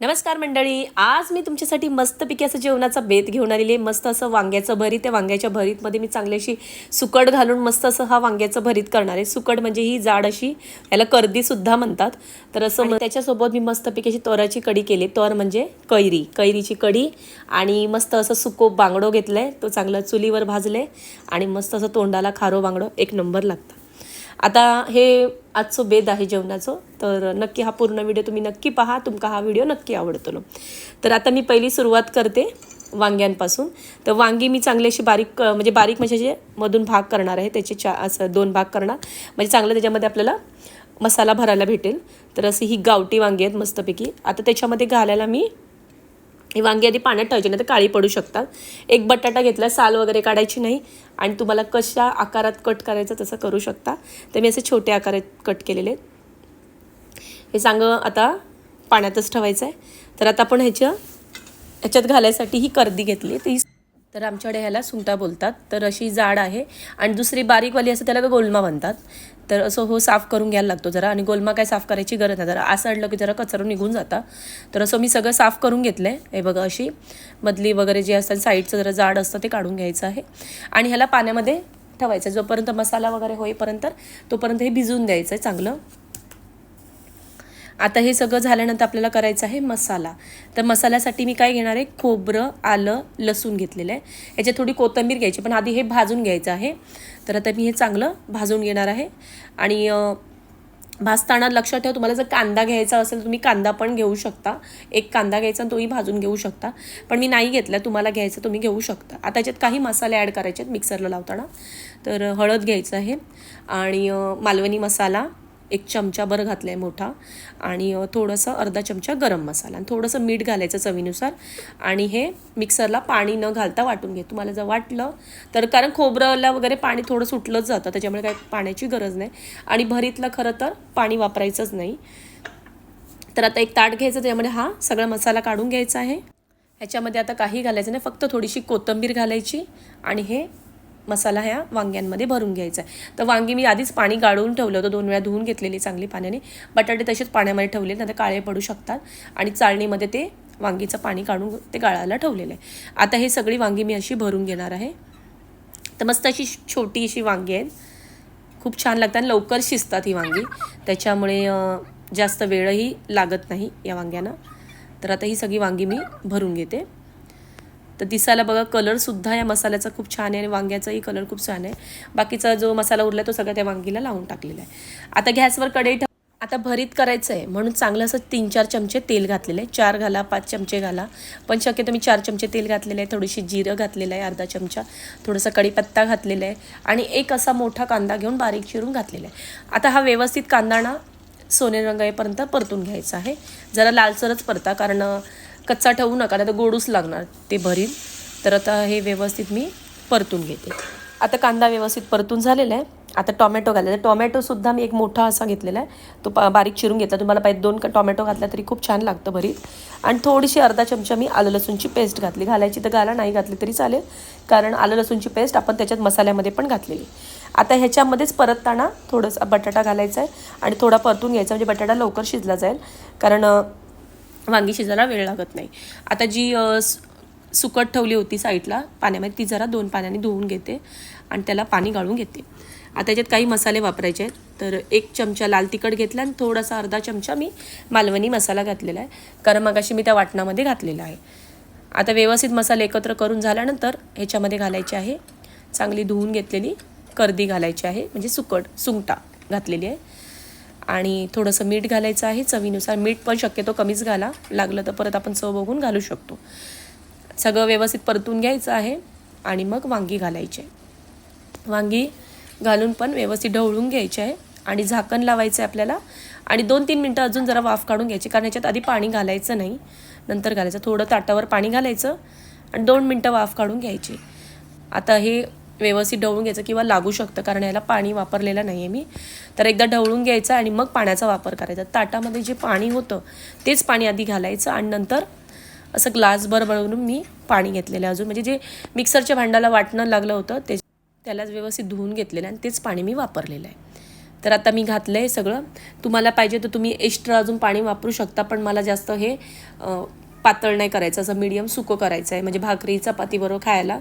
नमस्कार मंडळी आज मी तुमच्यासाठी मस्तपैकी असं जेवणाचा बेत घेऊन आलेली आहे. मस्त असं वांग्याचं भरीत आहे. वांग्याच्या भरीतमध्ये मी चांगली अशी सुकट घालून मस्त असं हा वांग्याचं भरीत करणार आहे. सुकट म्हणजे ही जाड अशी याला कर्दीसुद्धा म्हणतात. तर असं मग त्याच्यासोबत मी मस्तपैकी अशी तोराची कढी केली तोर म्हणजे कैरी कैरीची कढी. आणि मस्त असं सुको बांगडो घेतलं आहे तो चांगला चुलीवर भाजले आणि मस्त असं तोंडाला खारो बांगडो एक नंबर लागतं आता हे आजचो बेद आहे जेवणाचं तर नक्की हा पूर्ण व्हिडिओ तुम्ही नक्की पहा तुमका हा व्हिडिओ नक्की आवडतो तर आता मी पहिली सुरुवात करते वांग्यांपासून. तर वांगी मी चांगली अशी बारीक म्हणजे बारीक म्हणजे जे मधून भाग करणार आहे त्याचे चा असं दोन भाग करणार. म्हणजे चांगलं त्याच्यामध्ये आपल्याला मसाला भरायला भेटेल. तर अशी ही गावठी वांगी आहेत मस्तपैकी. आता त्याच्यामध्ये घालायला मी ही वांगी आधी पाण्यात ठेवायची नाही तर काळी पडू शकतात. एक बटाटा घेतला साल वगैरे काढायची नाही. आणि तुम्हाला कशा आकारात कट करायचं तसं करू शकता. तर मी असे छोटे आकारात कट केलेले. आहेत हे सांग आता पाण्यातच ठेवायचं आहे तर आता आपण ह्याच्या ह्याच्यात घालायसाठी ही कर्दी घेतली. ती तर आमच्याकडे ह्याला सुंटा बोलतात. तर अशी जाड आहे. आणि दुसरी बारीकवाली असं त्याला गोलमा म्हणतात. तर असं हो साफ करून घ्यायला लागतो जरा. आणि गोलमा काय साफ करायची गरज नाही. जरा असं आणलं की जरा कचरा निघून जाता. तर असं मी सगळं साफ करून घेतलं आहे हे बघा अशी मधली वगैरे जे असतात साईडचं जरा जाड असतं ते काढून घ्यायचं आहे. आणि ह्याला पाण्यामध्ये ठेवायचं. जोपर्यंत मसाला वगैरे होईपर्यंत तोपर्यंत हे भिजवून द्यायचं आहे चांगलं. आता हे सगळं झाल्यानंतर आपल्याला करायचं आहे मसाला. तर मसाल्यासाठी मी काय घेणार आहे? खोबरं आलं लसूण घेतलेलं आहे. याच्यात थोडी कोथिंबीर घ्यायची पण आधी हे भाजून घ्यायचं आहे. तर आता मी हे चांगलं भाजून घेणार आहे. आणि भाजताना लक्षात ठेवा तुम्हाला जर कांदा घ्यायचा असेल तुम्ही कांदा पण घेऊ शकता. एक कांदा घ्यायचा आणि तोही भाजून घेऊ शकता. पण मी नाही घेतला तुम्हाला घ्यायचं तुम्ही घेऊ शकता. आता याच्यात काही मसाले ॲड करायचे आहेत मिक्सरला लावताना. तर हळद घ्यायचं आहे. आणि मालवणी मसाला एक चमचाभर घातला आहे मोठा आणि थोडंसं अर्धा चमचा गरम मसाला आणि थोडंसं मीठ घालायचं चवीनुसार आणि हे मिक्सरला पाणी न घालता वाटून घे. तुम्हाला जर वाटलं तर कारण खोबरंला वगैरे पाणी थोडं सुटलंच जातं त्याच्यामुळे काय पाण्याची गरज नाही. आणि भरीतलं खरं तर पाणी वापरायचंच नाही. तर आता एक ताट घ्यायचं त्याच्यामध्ये हा सगळा मसाला काढून घ्यायचा आहे. ह्याच्यामध्ये आता काही घालायचं नाही फक्त थोडीशी कोथिंबीर घालायची आणि हे मसाला ह्या वांग्यांमध्ये भरून घ्यायचा आहे. तर वांगी मी आधीच पाणी गाळून ठेवलं होतं दोन वेळा धुवून घेतलेली चांगली पाण्याने. बटाटे तसेच पाण्यामध्ये ठेवले नाही काळे पडू शकतात. आणि चाळणीमध्ये ते वांगीचं पाणी काढून ते गाळायला ठेवलेलं आहे. आता हे सगळी वांगी मी अशी भरून घेणार आहे. तर मस्त अशी छोटी अशी वांगी आहेत. खूप छान लागतात आणि लवकर शिजतात ही वांगी. त्याच्यामुळे जास्त वेळही लागत नाही या वांग्यांना. तर आता ही सगळी वांगी मी भरून घेते. तर दिसायला बघा कलरसुद्धा या मसाल्याचा खूप छान आहे आणि वांग्याचाही कलर खूप छान आहे. बाकीचा जो मसाला उरला तो सगळा त्या वांगीला लावून टाकलेला आहे. आता गॅसवर कढई आता भरीत करायचं आहे म्हणून चांगलं असं तीन चार चमचे तेल घातलेलं आहे. चार घाला पाच चमचे घाला. पण शक्यतो मी चार चमचे तेल घातलेलं आहे. थोडीशी जिरं घातलेलं आहे अर्धा चमचा. थोडासा कढीपत्ता घातलेला आहे. आणि एक असा मोठा कांदा घेऊन बारीक चिरून घातलेला आहे. आता हा व्यवस्थित कांदा ना सोने रंग येईपर्यंत परतून घ्यायचा आहे. जरा लालसरच परता कारण कच्चा ठेवू नका नाही तर गोडूच लागणार. ते भरील तर आता हे व्यवस्थित मी परतून घेते. आता कांदा व्यवस्थित परतून झालेला आहे. आता टॉमॅटो घालायचा टॉमॅटोसुद्धा मी एक मोठा असा घेतलेला आहे. तो पा बारीक चिरून घेतला. तुम्हाला पाहिजे दोन क- टॉमॅटो घातला तरी खूप छान लागतं भरीत. आणि थोडीशी अर्धा चमचा मी आलं लसूणची पेस्ट घातली. घालायची तर घाला नाही घातली तरी चालेल. कारण आलं लसूणची पेस्ट आपण त्याच्यात मसाल्यामध्ये पण घातलेली. आता ह्याच्यामध्येच परतताना थोडंसं बटाटा घालायचा आहे. आणि थोडा परतून घ्यायचा म्हणजे बटाटा लवकर शिजला जाईल. कारण वांगी शिजायला वेळ लागत नाही. आता जी सुकट ठेवली होती साईडला पाण्यामध्ये ती जरा दोन पाण्याने धुवून घेते आणि त्याला पाणी गाळून घेते. आता याच्यात काही मसाले वापरायचे आहेत. तर एक चमचा लाल तिखट घेतला आणि थोडासा अर्धा चमचा मी मालवणी मसाला घातलेला आहे. कारण मगाशी मी त्या वाटणामध्ये घातलेला आहे. आता व्यवस्थित मसाले एकत्र करून झाल्यानंतर ह्याच्यामध्ये घालायचे आहे. चांगली धुवून घेतलेली कर्दी घालायची आहे. म्हणजे सुकट सुंगटा घातलेली आहे. आणि थोडंसं मीठ घालायचं आहे. चवीनुसार मीठ पण शक्यतो कमीच घाला. लागलं तर परत आपण चव बघून घालू शकतो. सगळं व्यवस्थित परतून घ्यायचं आहे आणि मग वांगी घालायचे वांगी घालून पण व्यवस्थित ढवळून घ्यायचे आहे आणि झाकण लावायचं आहे आपल्याला. आणि दोन तीन मिनटं अजून जरा वाफ काढून घ्यायची कारण याच्यात आधी पाणी घालायचं नाही. नंतर घालायचं. थोडं ताटावर पाणी घालायचं आणि दोन मिनटं वाफ काढून घ्यायची. आता हे व्यवस्थित ढवळून घ्यायचं किंवा लागू शकतं कारण याला पाणी वापरलेलं नाही आहे मी. तर एकदा ढवळून घ्यायचं आणि मग पाण्याचा वापर करायचा. ताटामध्ये जे पाणी होतं तेच पाणी आधी घालायचं आणि नंतर असं ग्लासभर बनवून मी पाणी घेतलेलं आहे अजून. म्हणजे जे मिक्सरच्या भांड्याला वाटणं लागलं होतं ते त्यालाच व्यवस्थित धुवून घेतलेलं आणि तेच पाणी मी वापरलेलं आहे. तर आता मी घातलं आहे सगळं. तुम्हाला पाहिजे तर तुम्ही एक्स्ट्रा अजून पाणी वापरू शकता पण मला जास्त हे पातळ नाही करायचं. असं मीडियम सुकं करायचं आहे म्हणजे भाकरी चपातीबरोबर खायला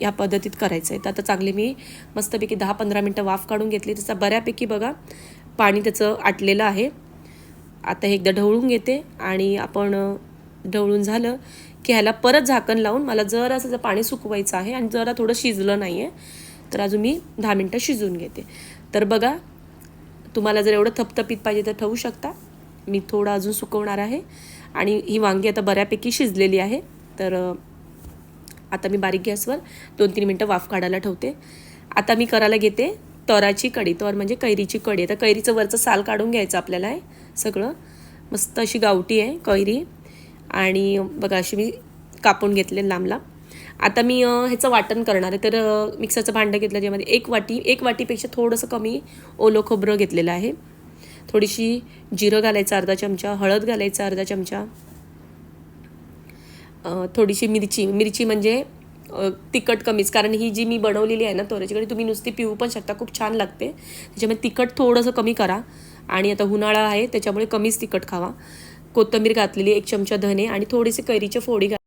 या पद्धतीत करायचं आहे तर आता चांगली मी मस्तपैकी दहा पंधरा मिनटं वाफ काढून घेतली. त्याचा बऱ्यापैकी बघा पाणी त्याचं आटलेलं आहे. आता हे एकदा ढवळून घेते आणि आपण ढवळून झालं की ह्याला परत झाकण लावून मला जरा असं पाणी सुकवायचं आहे आणि जरा थोडं शिजलं नाही आहे तर अजून मी दहा मिनटं शिजवून घेते. तर बघा तुम्हाला जर एवढं थपथपीत पाहिजे तर ठेवू शकता. मी थोडं अजून सुकवणार आहे आणि ही वांगी आता बऱ्यापैकी शिजलेली आहे. तर आता मी बारीक गॅसवर दोन तीन मिनटं वाफ काढायला ठेवते. आता मी करायला घेते तोराची कढी. तर म्हणजे कैरीची कढी. आता कैरीचं वरचं साल काढून घ्यायचं आपल्याला आहे सगळं. मस्त अशी गावठी आहे कैरी. आणि बघा अशी मी कापून घेतले लांब लांब आता मी ह्याचं वाटण करणार आहे. तर मिक्सरचं भांडं घेतलं ज्यामध्ये एक वाटी एक वाटीपेक्षा थोडंसं कमी ओलं खोबरं घेतलेलं आहे. थोडीशी जिरं घालायचं अर्धा चमचा हळद घालायचा अर्धा चमचा. थोडीशी मिरची मिरची म्हणजे तिखट कमीच. कारण ही जी मी बनवलेली आहे ना तोऱ्याची कढी तुम्ही नुसती पिऊ पण शकता. खूप छान लागते. त्याच्यामुळे तिखट थोडंसं कमी करा. आणि आता उन्हाळा आहे त्याच्यामुळे कमीच तिखट खावा. कोथिंबीर घातलेली एक चमचा धने आणि थोडेसे कैरीच्या फोडी घाल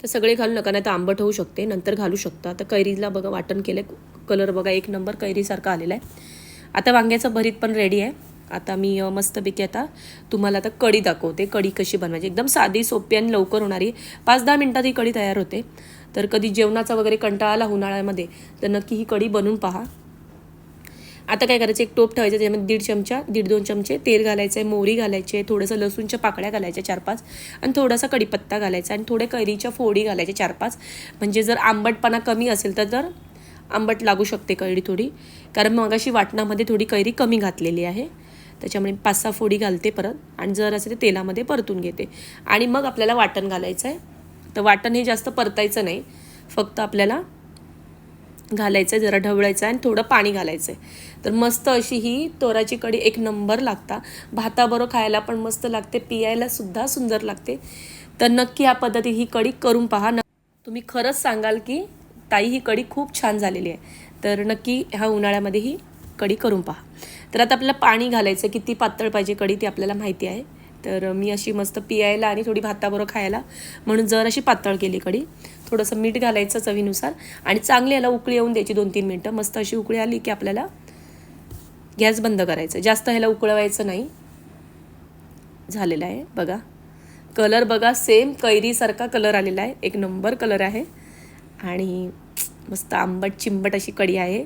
तर सगळे घालू नका नाही तर आंबट होऊ शकते. नंतर घालू शकता. आता कैरीला बघा वाटण केलं कलर बघा एक नंबर कैरीसारखा आलेला आहे. आता वांग्याचं भरीत पण रेडी आहे. आता मी मस्तपैकी आता तुम्हाला आता कढी दाखवते. कढी कशी बनवायची? एकदम साधी सोपी आणि लवकर होणारी. पाच दहा मिनटात ही कढी तयार होते. तर कधी जेवणाचा वगैरे कंटाळा आला उन्हाळ्यामध्ये तर नक्की ही कढी बनवून पहा. आता काय करायचं? एक टोप ठेवायचं त्याच्यामध्ये दीड चमचा दीड दोन चमचे तेल घालायचं आहे मोहरी घालायची आहे थोडंसं लसूणच्या पाकळ्या घालायच्या चार पाच आणि थोडासा कढीपत्ता घालायचा आणि थोडे कैरीच्या फोडी घालायच्या चार पाच म्हणजे जर आंबटपणा कमी असेल तर जर आंबट लागू शकते कैरी थोडी. कारण मग अशी वाटणामध्ये थोडी कैरी कमी घातलेली आहे. त्याच्यामुळे पाच सहा फोडी घालते परत आणि जर असं ते तेलामध्ये परतून घेते. आणि मग आपल्याला वाटण घालायचं आहे तर वाटण हे जास्त परतायचं नाही. फक्त आपल्याला घालायचं आहे जरा ढवळायचं आहे आणि थोडं पाणी घालायचं आहे तर मस्त अशी ही तोराची कढी एक नंबर लागता. भाताबरोबर खायला पण मस्त लागते. पियायला सुद्धा सुंदर लागते. तर नक्की ह्या पद्धती ही कढी करून पहा. न तुम्ही खरंच सांगाल की ताई ही कढी खूप छान झालेली आहे. तर नक्की ह्या उन्हाळ्यामध्ये ही कढी करून पहा. तर आता आपल्याला पाणी घालायचं किती पातळ पाहिजे कढी ती आपल्याला माहिती आहे. तर मी अशी मस्त पियायला आणि थोडी भाताबरोबर खायला म्हणून जर अशी पातळ केली कढी. थोडंसं मीठ घालायचं चवीनुसार आणि चांगली याला उकळी येऊन द्यायची दोन तीन मिनटं. मस्त अशी उकळी आली की आपल्याला गॅस बंद करायचं. जास्त ह्याला उकळवायचं नाही. झालेलं आहे बघा. कलर बघा सेम कैरीसारखा कलर आलेला आहे. एक नंबर कलर आहे. आणि मस्त आंबट चिंबट अशी कढी आहे.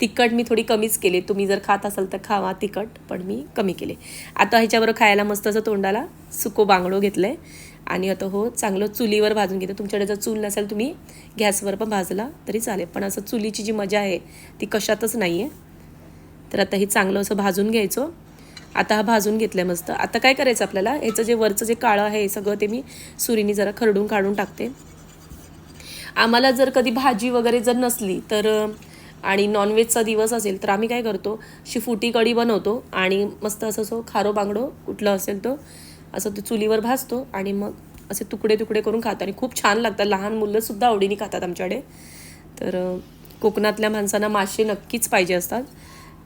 तिखट मी थोडी कमीच केले. तुम्ही जर खात असाल तर खावा तिखट पण मी कमी केले. आता ह्याच्याबरोबर खायला मस्त असं तोंडाला सुको बांगडो घेतलं आहे आणि आता हो चांगलं चुलीवर भाजून घेते. तुमच्याकडे जर चूल नसेल तुम्ही गॅसवर पण भाजला तरी चालेल. पण असं चुलीची जी मजा आहे ती कशातच नाही आहे तर आता हे चांगलं असं भाजून घ्यायचं. आता हा भाजून घेतलं मस्त. आता काय करायचं आपल्याला? ह्याचं जे वरचं जे काळं आहे सगळं ते मी सुरीनी जरा खरडून काढून टाकते. आम्हाला जर कधी भाजी वगैरे जर नसली तर आणि नॉनव्हेजचा दिवस असेल तर आम्ही काय करतो शिफुटी कढी बनवतो आणि मस्त असं सो खारो बांगडो कुठलं असेल तो असं तो चुलीवर भाजतो आणि मग असे तुकडे तुकडे करून खातो. आणि खूप छान लागतात. लहान मुलंसुद्धा आवडीने खातात आमच्याकडे. तर कोकणातल्या माणसांना मासे नक्कीच पाहिजे असतात.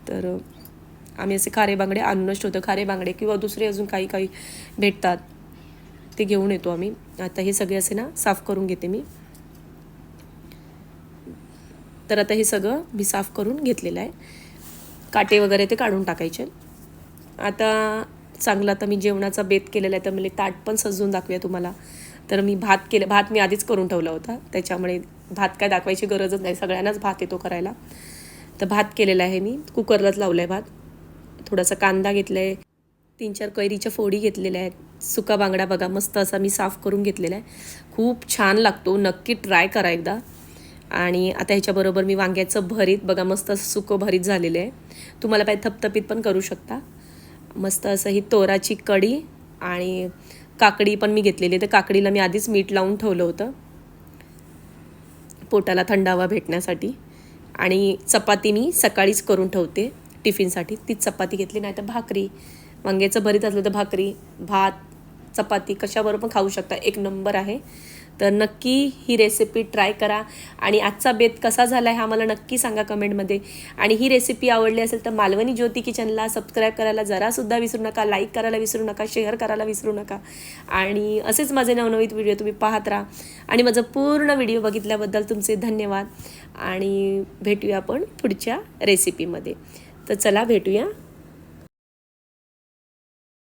तर आम्ही असे खारे बांगडे आणून शोधतो खारे बांगडे किंवा दुसरे अजून काही काही भेटतात ते घेऊन येतो आम्ही. आता हे सगळे असे ना साफ करून घेते मी. तर आता हे सगळं मी साफ करून घेतलेलं आहे. काटे वगैरे ते काढून टाकायचे. आता चांगलं आता मी जेवणाचा बेत केलेला आहे तर मला ताट पण सजवून दाखवूया तुम्हाला. तर मी भात केलं भात मी आधीच करून ठेवला होता. त्याच्यामुळे भात काय दाखवायची गरजच नाही सगळ्यांनाच भात येतो करायला. तर भात केलेला आहे मी. कुकरलाच लावला आहे भात. थोडासा कांदा घेतला आहे तीन चार कैरीच्या फोडी घेतलेल्या आहेत. सुका बांगडा बघा मस्त असा मी साफ करून घेतलेला आहे. खूप छान लागतो. नक्की ट्राय करा एकदा. आणि आता ह्याच्याबरोबर मी वांग्याचं भरीत बघा मस्त असं सुकं भरीत झालेलं आहे. तुम्हाला पाहिजे थपथपीत पण करू शकता. मस्त असं ही तोराची कढी आणि काकडी पण मी घेतलेली आहे. तर काकडीला मी आधीच मीठ लावून ठेवलं होतं. पोटाला थंडावा भेटण्यासाठी. आणि चपाती मी सकाळीच करून ठेवते टिफिनसाठी. तीच चपाती घेतली नाही तर भाकरी. वांग्याचं भरीत असलं तर भाकरी भात चपाती कशाबरोबर पण खाऊ शकता. एक नंबर आहे. तर नक्की ही रेसिपी ट्राय करा. आणि आजचा बेत कसा झाला आहे हा मला नक्की सांगा कमेंटमध्ये आणि ही रेसिपी आवडली असेल तर मालवणी ज्योती किचनला सबस्क्राईब करायला जरासुद्धा विसरू नका. लाईक करायला विसरू नका. शेअर करायला विसरू नका. आणि असेच माझे नवनवीत व्हिडिओ तुम्ही पाहत राहा. आणि माझं पूर्ण व्हिडिओ बघितल्याबद्दल तुमचे धन्यवाद. आणि भेटूया आपण पुढच्या रेसिपीमध्ये तर चला भेटूया.